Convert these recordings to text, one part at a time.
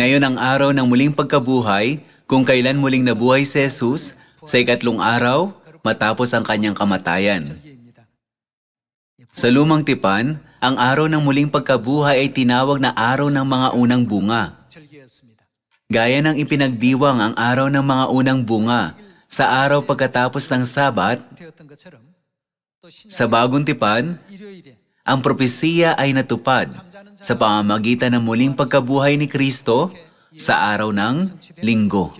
Ngayon ang araw ng muling pagkabuhay, kung kailan muling nabuhay si Jesus sa ikatlong araw matapos ang kanyang kamatayan. Sa lumang tipan, ang araw ng muling pagkabuhay ay tinawag na araw ng mga unang bunga. Gaya ng ipinagdiwang ang araw ng mga unang bunga sa araw pagkatapos ng Sabat, sa bagong tipan, ang propesiya ay natupad sa pamamagitan ng muling pagkabuhay ni Kristo sa araw ng linggo.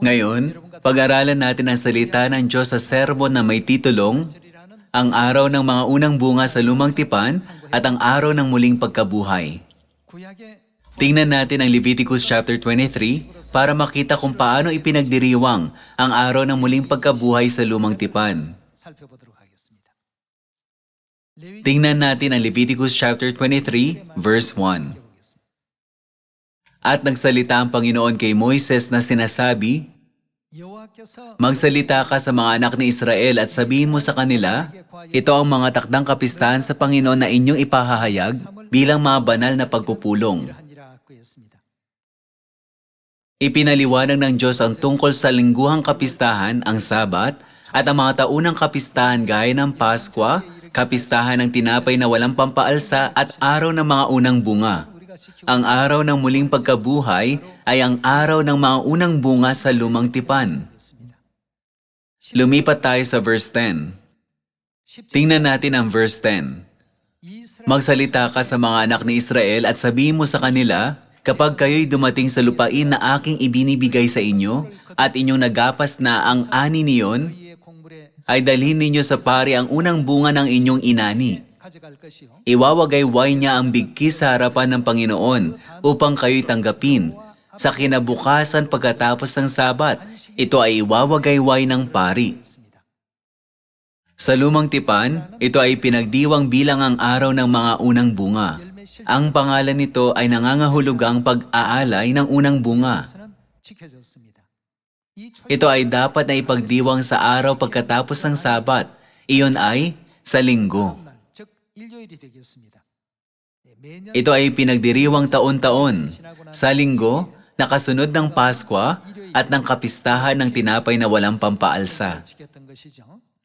Ngayon, pag-aralan natin ang salita ng Diyos sa serbon na may titulong Ang Araw ng Mga Unang Bunga sa Lumang Tipan at Ang Araw ng Muling Pagkabuhay. Tingnan natin ang Leviticus chapter 23 para makita kung paano ipinagdiriwang ang araw ng muling pagkabuhay sa lumang tipan. Tingnan natin ang Leviticus chapter 23 verse 1. At nagsalita ang Panginoon kay Moises na sinasabi, Magsalita ka sa mga anak ni Israel at sabihin mo sa kanila, ito ang mga takdang kapistahan sa Panginoon na inyong ipahahayag bilang mga banal na pagpupulong. Ipinaliwanag ng Diyos ang tungkol sa lingguhang kapistahan, ang Sabat, at ang mga taunang kapistahan gaya ng Paskwa, kapistahan ng tinapay na walang pampaalsa at araw ng mga unang bunga. Ang araw ng muling pagkabuhay ay ang araw ng mga unang bunga sa lumang tipan. Lumipat tayo sa verse 10. Tingnan natin ang verse 10. Magsalita ka sa mga anak ni Israel at sabihin mo sa kanila, kapag kayo'y dumating sa lupain na aking ibinibigay sa inyo at inyong nagapas na ang ani niyon, ay dalhin ninyo sa pari ang unang bunga ng inyong inani. Iwawagayway niya ang bigkis sa harapan ng Panginoon upang kayo'y tanggapin. Sa kinabukasan pagkatapos ng sabat, ito ay iwawagayway ng pari. Sa lumang tipan, ito ay pinagdiwang bilang ang araw ng mga unang bunga. Ang pangalan nito ay nangangahulugang pag-aalay ng unang bunga. Ito ay dapat na ipagdiwang sa araw pagkatapos ng Sabat. Iyon ay sa linggo. Ito ay pinagdiriwang taon-taon sa linggo nakasunod ng Paskwa at ng kapistahan ng tinapay na walang pampaalsa.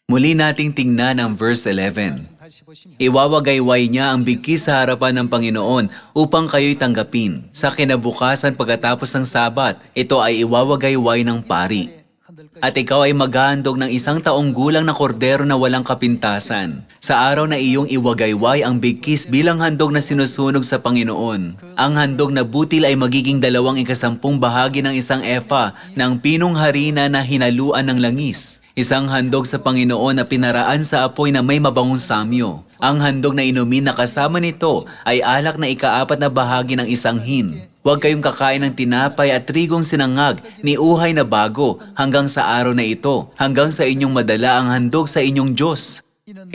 Muli nating tingnan ang verse 11. Iwawagayway niya ang bigkis sa harapan ng Panginoon upang kayo'y tanggapin. Sa kinabukasan pagkatapos ng Sabat, ito ay iwawagayway ng pari. At ikaw ay maghahandog ng isang taong gulang na kordero na walang kapintasan. Sa araw na iyong iwagayway ang bigkis bilang handog na sinusunog sa Panginoon. Ang handog na butil ay magiging dalawang ikasampung bahagi ng isang efa ng pinong harina na hinaluan ng langis. Isang handog sa Panginoon na pinaraan sa apoy na may mabangong samyo. Ang handog na inumin na kasama nito ay alak na ikaapat na bahagi ng isang hin. Huwag kayong kakain ng tinapay at trigong sinangag ni uhay na bago hanggang sa araw na ito, hanggang sa inyong madala ang handog sa inyong Diyos.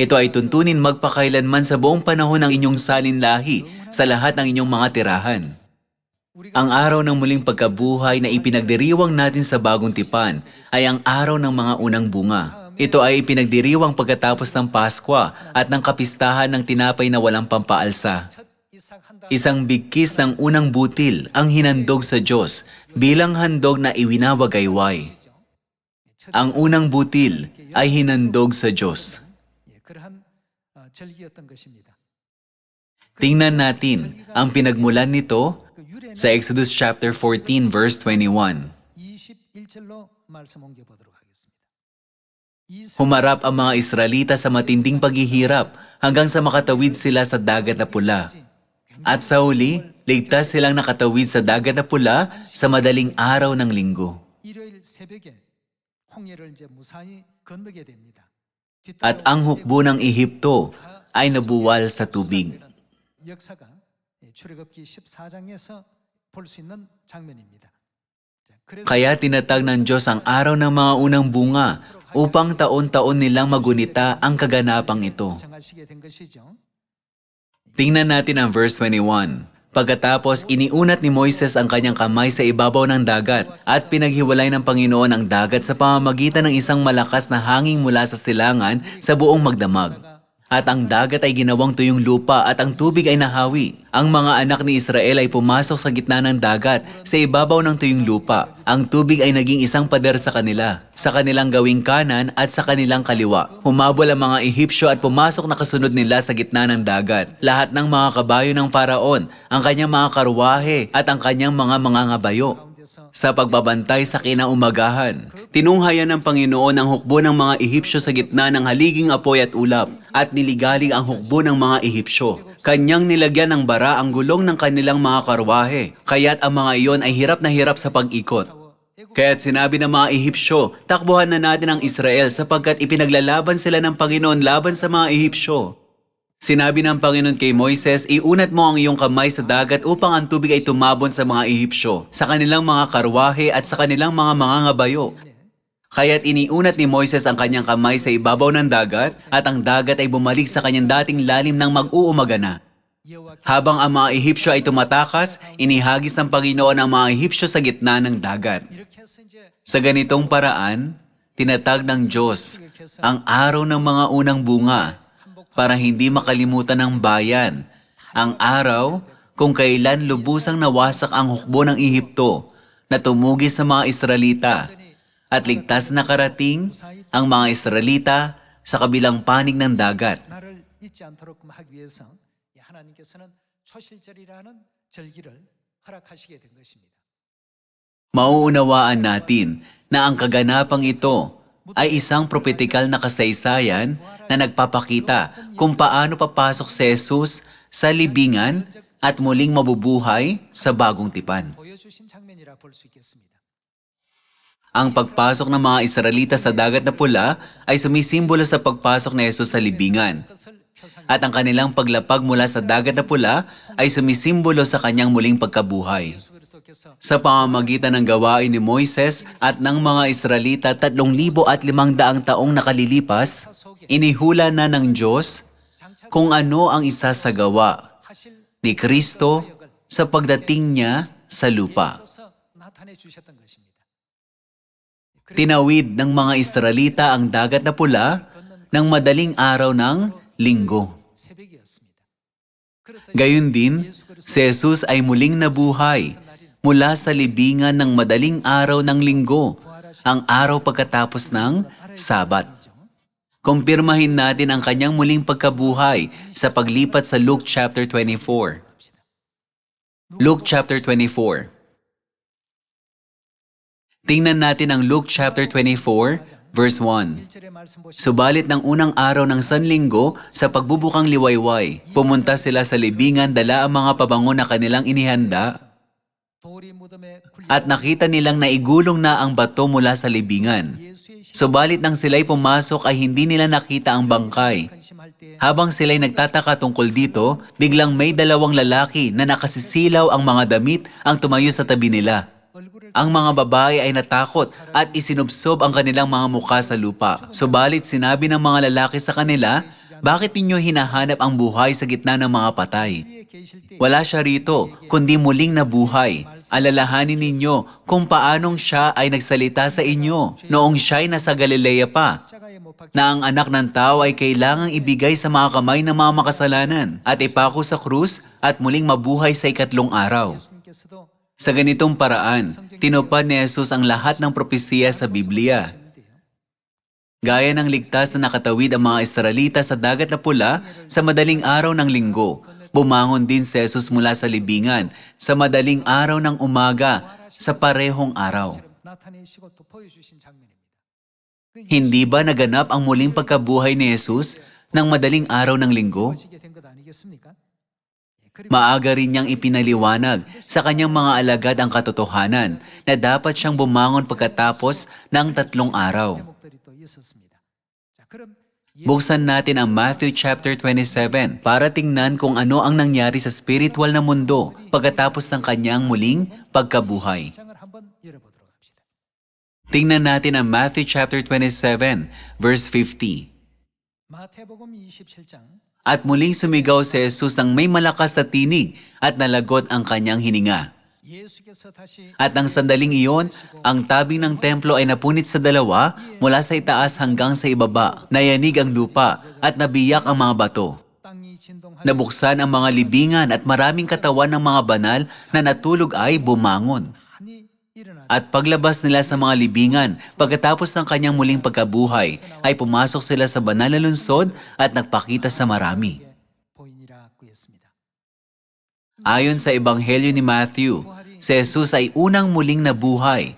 Ito ay tuntunin magpakailanman sa buong panahon ng inyong salinlahi sa lahat ng inyong mga tirahan. Ang araw ng muling pagkabuhay na ipinagdiriwang natin sa bagong tipan ay ang araw ng mga unang bunga. Ito ay ipinagdiriwang pagkatapos ng Pasko at ng kapistahan ng tinapay na walang pampaalsa. Isang bigkis ng unang butil ang hinandog sa Diyos bilang handog na iwinawagayway. Ang unang butil ay hinandog sa Diyos. Tingnan natin ang pinagmulan nito sa Exodus chapter 14 verse 21. 21절로 말씀 옮겨 보도록 하겠습니다. 이삭 Humarap ang mga Israelita sa matinding paghihirap hanggang sa makatawid sila sa dagat na pula. At sa huli, ligtas silang nakatawid sa dagat na pula sa madaling araw ng linggo. 일요일 새벽에 홍해를 이제 무사히 건너게 됩니다. At ang hukbo ng Ehipto ay nabuwal sa tubig. 역사가 예, 출애굽기 14장에서 kaya tinatag ng Diyos ang araw ng mga unang bunga upang taon-taon nilang magunita ang kaganapang ito. Tingnan natin ang verse 21. Pagkatapos, iniunat ni Moises ang kanyang kamay sa ibabaw ng dagat at pinaghiwalay ng Panginoon ang dagat sa pamamagitan ng isang malakas na hanging mula sa silangan sa buong magdamag. At ang dagat ay ginawang tuyong lupa at ang tubig ay nahawi. Ang mga anak ni Israel ay pumasok sa gitna ng dagat sa ibabaw ng tuyong lupa. Ang tubig ay naging isang pader sa kanila, sa kanilang gawing kanan at sa kanilang kaliwa. Humabol ang mga Ehipsyo at pumasok na kasunod nila sa gitna ng dagat. Lahat ng mga kabayo ng Faraon, ang kanyang mga karwahe at ang kanyang mga mga ngabayo sa pagbabantay sa kinaumagahan. Tinunghayan ng Panginoon ang hukbo ng mga Ehipsyo sa gitna ng haliging apoy at ulap at niligalig ang hukbo ng mga Ehipsyo. Kanyang nilagyan ng bara ang gulong ng kanilang mga karwahe, kaya't ang mga iyon ay hirap na hirap sa pag-ikot. Kaya't sinabi ng mga Ehipsyo, takbuhan na natin ang Israel sapagkat ipinaglalaban sila ng Panginoon laban sa mga Ehipsyo. Sinabi ng Panginoon kay Moises, iunat mo ang iyong kamay sa dagat upang ang tubig ay tumabon sa mga Ehipsyo, sa kanilang mga karwahe at sa kanilang mga mangangabayo. Kaya't iniunat ni Moises ang kanyang kamay sa ibabaw ng dagat at ang dagat ay bumalik sa kanyang dating lalim ng mag-uumaga na. Habang ang mga Ehipsyo ay tumatakas, inihagis ng Panginoon ang mga Ehipsyo sa gitna ng dagat. Sa ganitong paraan, tinatag ng Diyos ang araw ng mga unang bunga para hindi makalimutan ng bayan ang araw kung kailan lubusang nawasak ang hukbo ng Ehipto na tumugi sa mga Israelita at ligtas na karating ang mga Israelita sa kabilang panig ng dagat. Mauunawaan natin na ang kaganapang ito ay isang propetikal na kasaysayan na nagpapakita kung paano papasok si Jesus sa libingan at muling mabubuhay sa bagong tipan. Ang pagpasok ng mga Israelita sa dagat na pula ay sumisimbolo sa pagpasok ni Yesus sa libingan. At ang kanilang paglapag mula sa dagat na pula ay sumisimbolo sa kanyang muling pagkabuhay. Sa pamamagitan ng gawain ni Moises at ng mga Israelita 3,500 taong nakalilipas, inihula na ng Diyos kung ano ang isasagawa ni Kristo sa pagdating niya sa lupa. Tinawid ng mga Israelita ang dagat na pula ng madaling araw ng linggo. Gayun din, si Jesus ay muling nabuhay mula sa libingan ng madaling araw ng linggo, ang araw pagkatapos ng Sabat. Kumpirmahin natin ang kanyang muling pagkabuhay sa paglipat sa Luke chapter 24. Luke chapter 24. Tingnan natin ang Luke chapter 24, verse 1. Subalit ng unang araw ng Sanlinggo sa pagbubukang liwayway, pumunta sila sa libingan dala ang mga pabango na kanilang inihanda at nakita nilang naigulong na ang bato mula sa libingan. Subalit nang sila'y pumasok ay hindi nila nakita ang bangkay. Habang sila'y nagtataka tungkol dito, biglang may dalawang lalaki na nakasisilaw ang mga damit ang tumayo sa tabi nila. Ang mga babae ay natakot at isinubsob ang kanilang mga mukha sa lupa. Subalit sinabi ng mga lalaki sa kanila, bakit ninyo hinahanap ang buhay sa gitna ng mga patay? Wala siya rito, kundi muling nabuhay. Alalahanin ninyo kung paanong siya ay nagsalita sa inyo noong siya'y nasa Galilea pa, na ang anak ng tao ay kailangang ibigay sa mga kamay ng mga makasalanan at ipako sa krus at muling mabuhay sa ikatlong araw. Sa ganitong paraan, tinupad ni Jesus ang lahat ng propesiya sa Biblia. Gaya ng ligtas na nakatawid ang mga Israelita sa dagat na pula sa madaling araw ng linggo, bumangon din si Jesus mula sa libingan sa madaling araw ng umaga sa parehong araw. Hindi ba naganap ang muling pagkabuhay ni Jesus ng madaling araw ng linggo? Maaga rin niyang ipinaliwanag sa kanyang mga alagad ang katotohanan na dapat siyang bumangon pagkatapos ng tatlong araw. Buksan natin ang Matthew chapter 27 para tingnan kung ano ang nangyari sa spiritual na mundo pagkatapos ng kanyang muling pagkabuhay. Tingnan natin ang Matthew chapter 27 verse 50. At muling sumigaw si Jesus ng may malakas na tinig at nalagot ang kanyang hininga. At nang sandaling iyon, ang tabing ng templo ay napunit sa dalawa mula sa itaas hanggang sa ibaba. Nayanig ang lupa at nabiyak ang mga bato. Nabuksan ang mga libingan at maraming katawan ng mga banal na natulog ay bumangon. At paglabas nila sa mga libingan, pagkatapos ng kanyang muling pagkabuhay, ay pumasok sila sa banal na lungsod at nagpakita sa marami. Ayon sa Ebanghelyo ni Matthew, si Jesus ay unang muling nabuhay.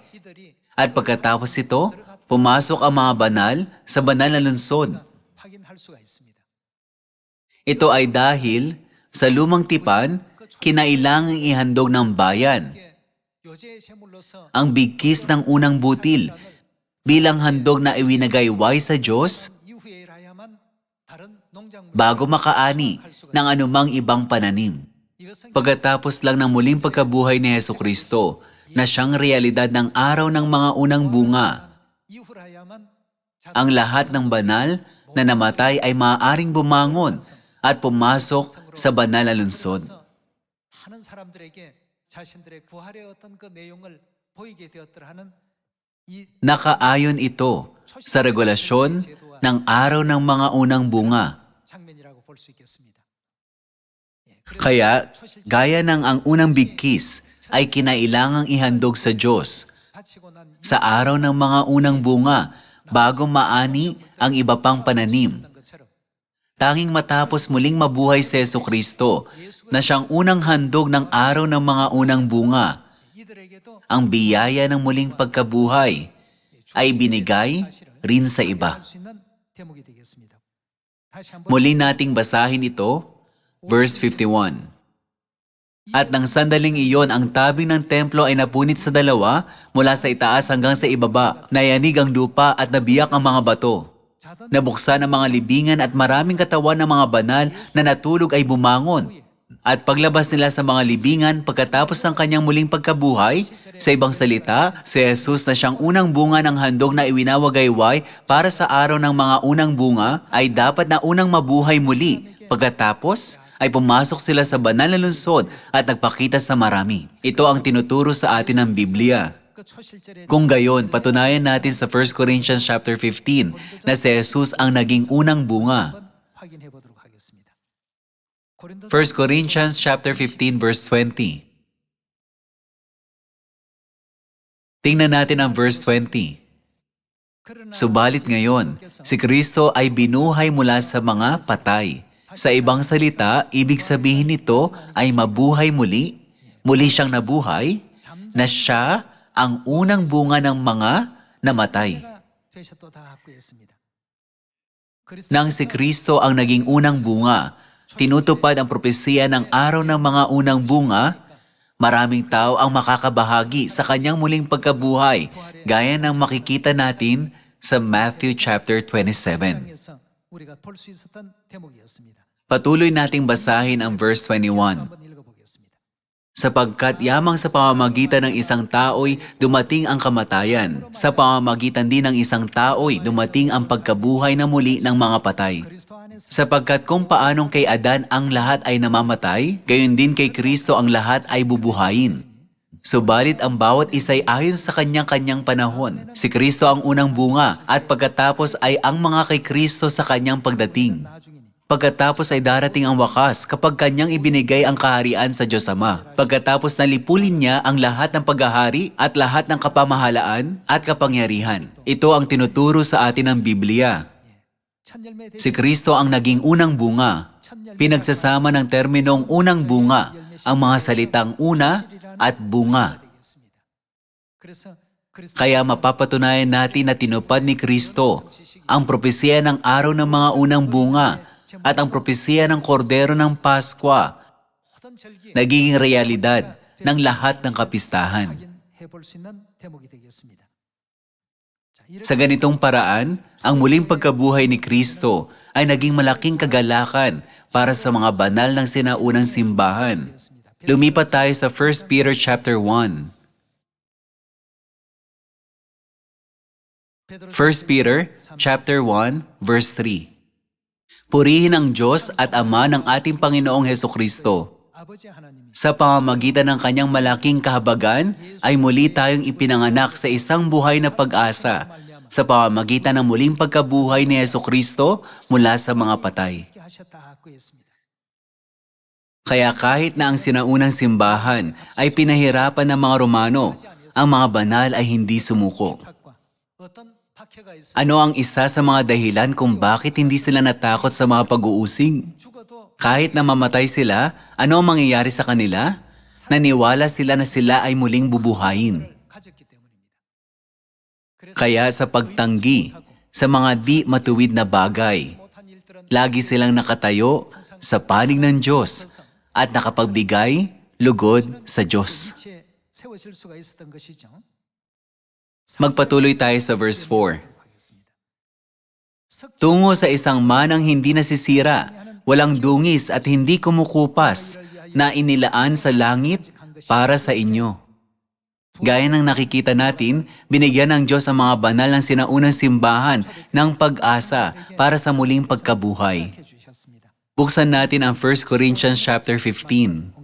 At pagkatapos nito, pumasok ang mga banal sa banal na lungsod. Ito ay dahil sa lumang tipan, kinailangang ihandog ng bayan ang bigkis ng unang butil bilang handog na iwinagayway sa Diyos bago makaani ng anumang ibang pananim. Pagkatapos lang ng muling pagkabuhay ni Heso Kristo na siyang realidad ng araw ng mga unang bunga, ang lahat ng banal na namatay ay maaaring bumangon at pumasok sa banal na lungsod. 하는 사람들에게 자신들의 구할의 어떤 그 내용을 보이게 되었더라 하는 이 Nakaayon ito sa regulasyon ng araw ng mga unang bunga. 장면이라고 볼 수 있겠습니다. 예, 그래서 Kaya, 초실제 gaya ng ang unang bigkis ay kinailangang ihandog sa Diyos 바치고 난 sa araw ng mga unang bunga bago maani ang iba pang pananim. tanging matapos muling mabuhay si Yeso Kristo na siyang unang handog ng araw ng mga unang bunga. Ang biyaya ng muling pagkabuhay ay binigay rin sa iba. Muli nating basahin ito, verse 51. At nang sandaling iyon, ang tabing ng templo ay napunit sa dalawa mula sa itaas hanggang sa ibaba. Nayanig ang lupa at nabiyak ang mga bato. Nabuksan ang mga libingan at maraming katawan ng mga banal na natulog ay bumangon. At paglabas nila sa mga libingan pagkatapos ng kanyang muling pagkabuhay, sa ibang salita, si Jesus na siyang unang bunga ng handog na iwinawagayway para sa araw ng mga unang bunga ay dapat na unang mabuhay muli. Pagkatapos, ay pumasok sila sa banal na lungsod at nagpakita sa marami. Ito ang tinuturo sa atin ng Biblia. Kung gayon, patunayan natin sa 1 Corinthians chapter 15 na si Jesus ang naging unang bunga. 1 Corinthians chapter 15 verse 20. Tingnan natin ang verse 20. Subalit ngayon, si Kristo ay binuhay mula sa mga patay. Sa ibang salita, ibig sabihin nito ay mabuhay muli, muli siyang nabuhay, na siya ang unang bunga ng mga namatay. Nang si Kristo ang naging unang bunga, tinutupad ang propesya ng araw ng mga unang bunga, maraming tao ang makakabahagi sa kanyang muling pagkabuhay, gaya ng makikita natin sa Matthew chapter 27. Patuloy nating basahin ang verse 21 sapagkat yamang sa pamamagitan ng isang tao'y dumating ang kamatayan. Sa pamamagitan din ng isang tao'y dumating ang pagkabuhay na muli ng mga patay. Sapagkat kung paanong kay Adan ang lahat ay namamatay, gayon din kay Kristo ang lahat ay bubuhayin. Subalit ang bawat isa'y ayon sa kanyang-kanyang panahon. Si Kristo ang unang bunga at pagkatapos ay ang mga kay Kristo sa kanyang pagdating. Pagkatapos ay darating ang wakas kapag kanyang ibinigay ang kaharian sa Diyos Ama. Pagkatapos nalipulin niya ang lahat ng paghahari at lahat ng kapamahalaan at kapangyarihan. Ito ang tinuturo sa atin ng Biblia. Si Kristo ang naging unang bunga. Pinagsasama ng terminong unang bunga ang mga salitang una at bunga. Kaya mapapatunayan natin na tinupad ni Kristo ang propesya ng araw ng mga unang bunga at ang propesya ng Kordero ng Paskwa nagiging realidad ng lahat ng kapistahan. Sa ganitong paraan, ang muling pagkabuhay ni Kristo ay naging malaking kagalakan para sa mga banal ng sinaunang simbahan. Lumipat tayo sa 1 Peter chapter 1. 1 Peter chapter 1 verse 3 Purihin ang Diyos at Ama ng ating Panginoong Heso Kristo. Sa pamamagitan ng kanyang malaking kahabagan, ay muli tayong ipinanganak sa isang buhay na pag-asa sa pamamagitan ng muling pagkabuhay ni Yeso Kristo mula sa mga patay. Kaya kahit na ang sinaunang simbahan ay pinahirapan ng mga Romano, ang mga banal ay hindi sumuko. Ano ang isa sa mga dahilan kung bakit hindi sila natakot sa mga pag-uusig? Kahit na mamatay sila, ano ang mangyayari sa kanila? Naniwala sila na sila ay muling bubuhayin. Kaya sa pagtanggi sa mga di matuwid na bagay, lagi silang nakatayo sa panig ng Diyos at nakapagbigay lugod sa Diyos. Magpatuloy tayo sa verse 4. Tungo sa isang manang hindi nasisira, walang dungis at hindi kumukupas na inilaan sa langit para sa inyo. Gaya ng nakikita natin, binigyan ng Diyos ang mga banal ng sinaunang simbahan ng pag-asa para sa muling pagkabuhay. Buksan natin ang 1 Corinthians chapter 15.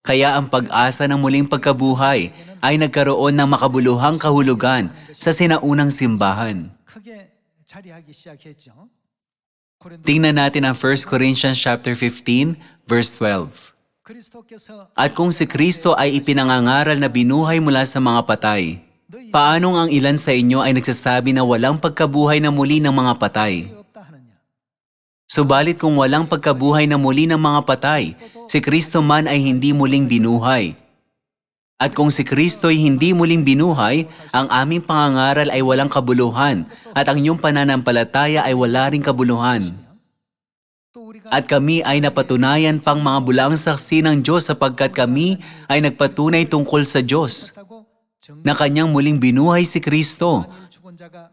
Kaya ang pag-asa ng muling pagkabuhay ay nagkaroon ng makabuluhang kahulugan sa sinaunang simbahan. Tingnan natin ang 1 Corinthians chapter 15 verse 12. At kung si Kristo ay ipinangangaral na binuhay mula sa mga patay, paanong ang ilan sa inyo ay nagsasabi na walang pagkabuhay na muli ng mga patay? Subalit kung walang pagkabuhay na muli ng mga patay, si Kristo man ay hindi muling binuhay. At kung si Kristo'y hindi muling binuhay, ang aming pangangaral ay walang kabuluhan at ang iyong pananampalataya ay wala ring kabuluhan. At kami ay napatunayan pang mga bulaang saksi ng Diyos sapagkat kami ay nagpatunay tungkol sa Diyos na kanyang muling binuhay si Kristo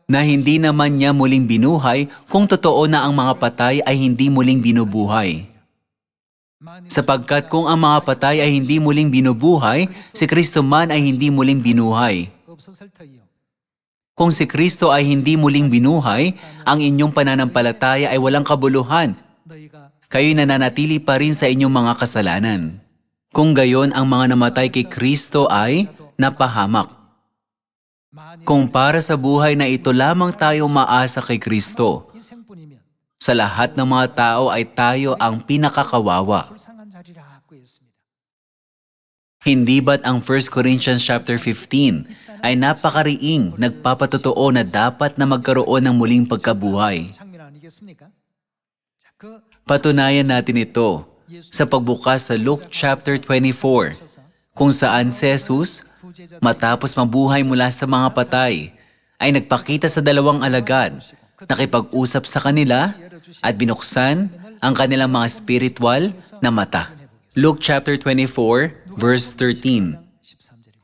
na hindi naman niya muling binuhay kung totoo na ang mga patay ay hindi muling binubuhay. Sapagkat kung ang mga patay ay hindi muling binubuhay, si Kristo man ay hindi muling binuhay. Kung si Kristo ay hindi muling binuhay, ang inyong pananampalataya ay walang kabuluhan. Kayo'y nananatili pa rin sa inyong mga kasalanan. Kung gayon, ang mga namatay kay Kristo ay napahamak. Kung para sa buhay na ito lamang tayo maasa kay Kristo, sa lahat ng mga tao ay tayo ang pinakakawawa. Hindi ba't ang 1 Corinthians chapter 15 ay napakariing nagpapatotoo na dapat na magkaroon ng muling pagkabuhay? Patunayan natin ito sa pagbukas sa Luke chapter 24 kung saan si Jesus Matapos mabuhay mula sa mga patay, ay nagpakita sa dalawang alagad, nakipag-usap sa kanila at binuksan ang kanilang mga spiritual na mata. Luke chapter 24 verse 13.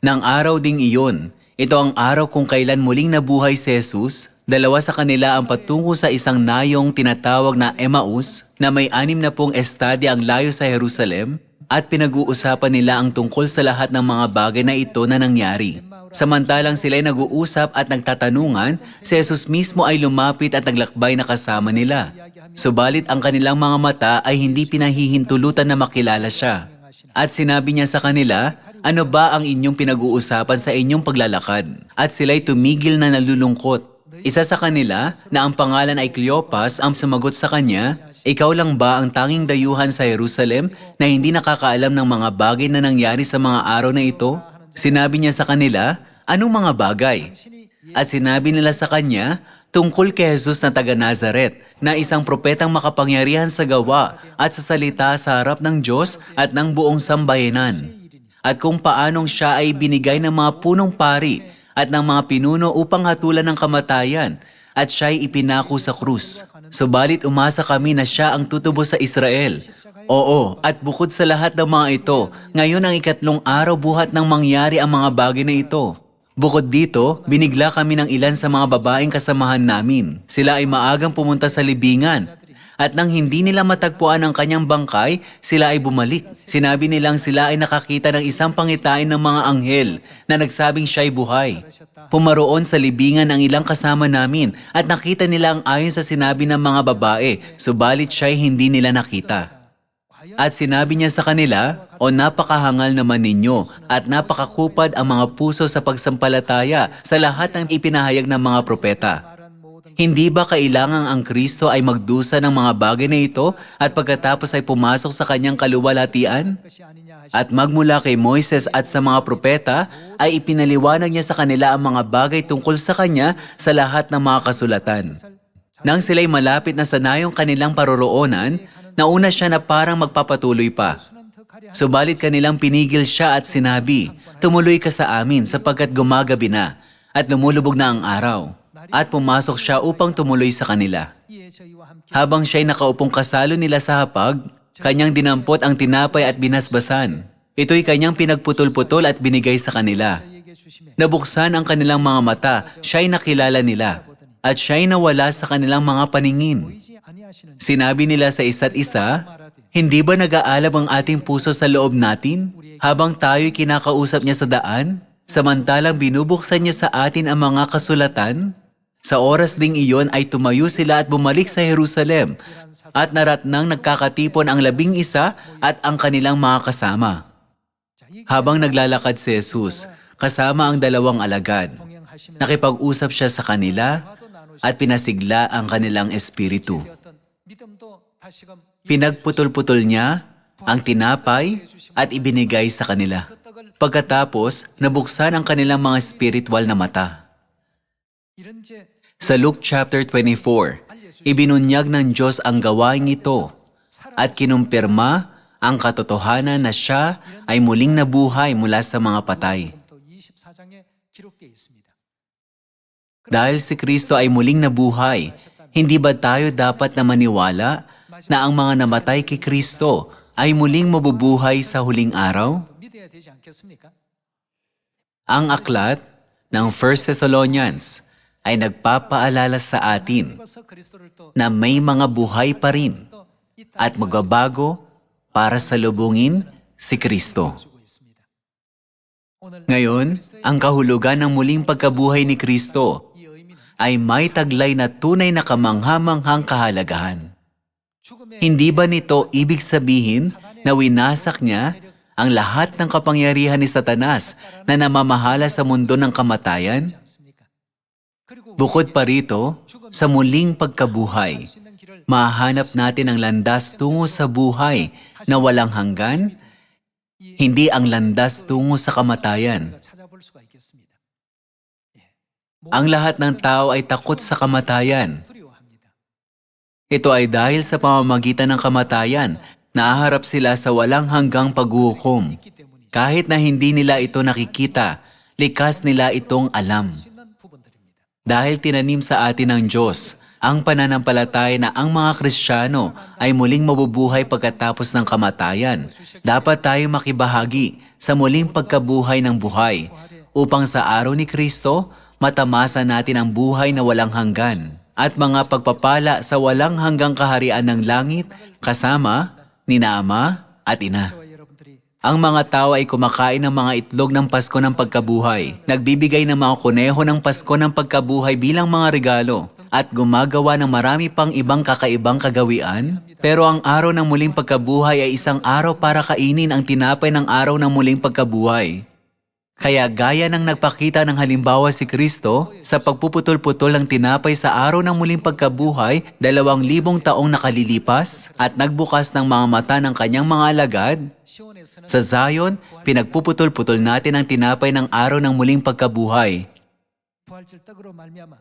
Nang araw ding iyon, ito ang araw kung kailan muling nabuhay si Jesus, dalawa sa kanila ang patungo sa isang nayong tinatawag na Emmaus na may anim na pong estadya ang layo sa Jerusalem at pinag-uusapan nila ang tungkol sa lahat ng mga bagay na ito na nangyari. Samantalang sila'y nag-uusap at nagtatanungan, si Jesus mismo ay lumapit at naglakbay na kasama nila. Subalit ang kanilang mga mata ay hindi pinahihintulutan na makilala siya. At sinabi niya sa kanila, ano ba ang inyong pinag-uusapan sa inyong paglalakad? At sila'y tumigil na nalulungkot. Isa sa kanila, na ang pangalan ay Cleopas, ang sumagot sa kanya, Ikaw lang ba ang tanging dayuhan sa Jerusalem na hindi nakakaalam ng mga bagay na nangyari sa mga araw na ito? Sinabi niya sa kanila, Anong mga bagay? At sinabi nila sa kanya, tungkol kay Jesus na taga Nazaret, na isang propetang makapangyarihan sa gawa at sa salita sa harap ng Diyos at ng buong sambayanan. At kung paanong siya ay binigay ng mga punong pari at ng mga pinuno upang hatulan ng kamatayan, at siya'y ipinako sa krus. Subalit umasa kami na siya ang tutubo sa Israel. Oo, at bukod sa lahat ng mga ito, ngayon ang ikatlong araw buhat nang mangyari ang mga bagay na ito. Bukod dito, binigla kami ng ilan sa mga babaeng kasamahan namin. Sila ay maagang pumunta sa libingan. At nang hindi nila matagpuan ang kanyang bangkay, sila ay bumalik. Sinabi nilang sila ay nakakita ng isang pangitain ng mga anghel na nagsabing siya'y buhay. Pumaroon sa libingan ang ilang kasama namin at nakita nila ang ayon sa sinabi ng mga babae, subalit siya'y hindi nila nakita. At sinabi niya sa kanila, O napakahangal naman ninyo at napakakupad ang mga puso sa pagsampalataya sa lahat ng ipinahayag ng mga propeta. Hindi ba kailangang ang Kristo ay magdusa ng mga bagay na ito at pagkatapos ay pumasok sa kanyang kaluwalhatian? At magmula kay Moises at sa mga propeta ay ipinaliwanag niya sa kanila ang mga bagay tungkol sa kanya sa lahat ng mga kasulatan. Nang sila'y malapit na sanayong kanilang paroroonan, nauna siya na parang magpapatuloy pa. Subalit kanilang pinigil siya at sinabi, Tumuloy ka sa amin sapagkat gumagabi na at lumulubog na ang araw at pumasok siya upang tumuloy sa kanila. Habang siya'y nakaupong kasalo nila sa hapag, kanyang dinampot ang tinapay at binasbasan. Ito'y kanyang pinagputol-putol at binigay sa kanila. Nabuksan ang kanilang mga mata, siya'y nakilala nila, at siya'y nawala sa kanilang mga paningin. Sinabi nila sa isa't isa, Hindi ba nag-aalab ang ating puso sa loob natin habang tayo'y kinakausap niya sa daan? Samantalang binubuksan niya sa atin ang mga kasulatan? Sa oras ding iyon ay tumayo sila at bumalik sa Jerusalem at naratnang nagkakatipon ang labing isa at ang kanilang mga kasama. Habang naglalakad si Jesus, kasama ang dalawang alagad, nakipag-usap siya sa kanila at pinasigla ang kanilang espiritu. Pinagputol-putol niya ang tinapay at ibinigay sa kanila. Pagkatapos, nabuksan ang kanilang mga spiritual na mata. Sa Luke chapter 24, ibinunyag ng Diyos ang gawaing ito at kinumpirma ang katotohanan na siya ay muling nabuhay mula sa mga patay. Dahil si Kristo ay muling nabuhay, hindi ba tayo dapat na maniwala na ang mga namatay kay Kristo ay muling mabubuhay sa huling araw? Ang aklat ng 1 Thessalonians ay nagpapaalala sa atin na may mga buhay pa rin at magbabago para salubungin si Kristo. Ngayon, ang kahulugan ng muling pagkabuhay ni Kristo ay may taglay na tunay na kamanghamanghang kahalagahan. Hindi ba nito ibig sabihin na winasak niya ang lahat ng kapangyarihan ni Satanas na namamahala sa mundo ng kamatayan? Bukod pa rito, sa muling pagkabuhay, mahanap natin ang landas tungo sa buhay na walang hanggan, hindi ang landas tungo sa kamatayan. Ang lahat ng tao ay takot sa kamatayan. Ito ay dahil sa pamamagitan ng kamatayan, naaharap sila sa walang hanggang paghuhukom. Kahit na hindi nila ito nakikita, likas nila itong alam. Dahil tinanim sa atin ng Diyos ang pananampalataya na ang mga Kristiyano ay muling mabubuhay pagkatapos ng kamatayan. Dapat tayo makibahagi sa muling pagkabuhay ng buhay upang sa araw ni Kristo matamasa natin ang buhay na walang hanggan at mga pagpapala sa walang hanggang kaharian ng langit kasama ni Ama at Ina. Ang mga tao ay kumakain ng mga itlog ng Pasko ng Pagkabuhay, nagbibigay ng mga kuneho ng Pasko ng Pagkabuhay bilang mga regalo, at gumagawa ng marami pang ibang kakaibang kagawian. Pero ang araw ng muling pagkabuhay ay isang araw para kainin ang tinapay ng araw ng muling pagkabuhay. Kaya gaya ng nagpakita ng halimbawa si Kristo sa pagpuputol-putol ng tinapay sa araw ng muling pagkabuhay dalawang libong taong nakalilipas at nagbukas ng mga mata ng kanyang mga alagad, sa Zion, pinagpuputol-putol natin ang tinapay ng araw ng muling pagkabuhay.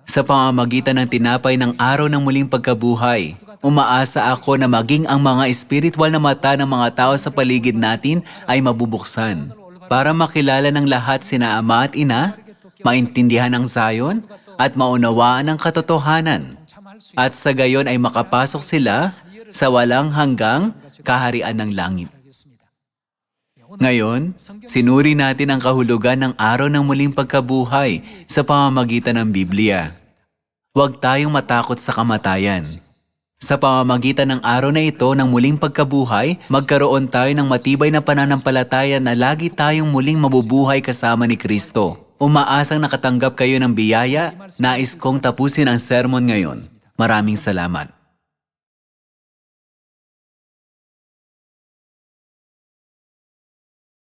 Sa pamamagitan ng tinapay ng araw ng muling pagkabuhay, umaasa ako na maging ang mga espiritual na mata ng mga tao sa paligid natin ay mabubuksan para makilala ng lahat sina ama at ina, maintindihan ang sayon, at maunawaan ang katotohanan. At sa gayon ay makapasok sila sa walang hanggang kaharian ng langit. Ngayon, sinuri natin ang kahulugan ng araw ng muling pagkabuhay sa pamamagitan ng Biblia. Huwag tayong matakot sa kamatayan. Sa pamamagitan ng araw na ito ng muling pagkabuhay, magkaroon tayo ng matibay na pananampalataya na lagi tayong muling mabubuhay kasama ni Kristo. Umaasang nakatanggap kayo ng biyaya, nais kong tapusin ang sermon ngayon. Maraming salamat.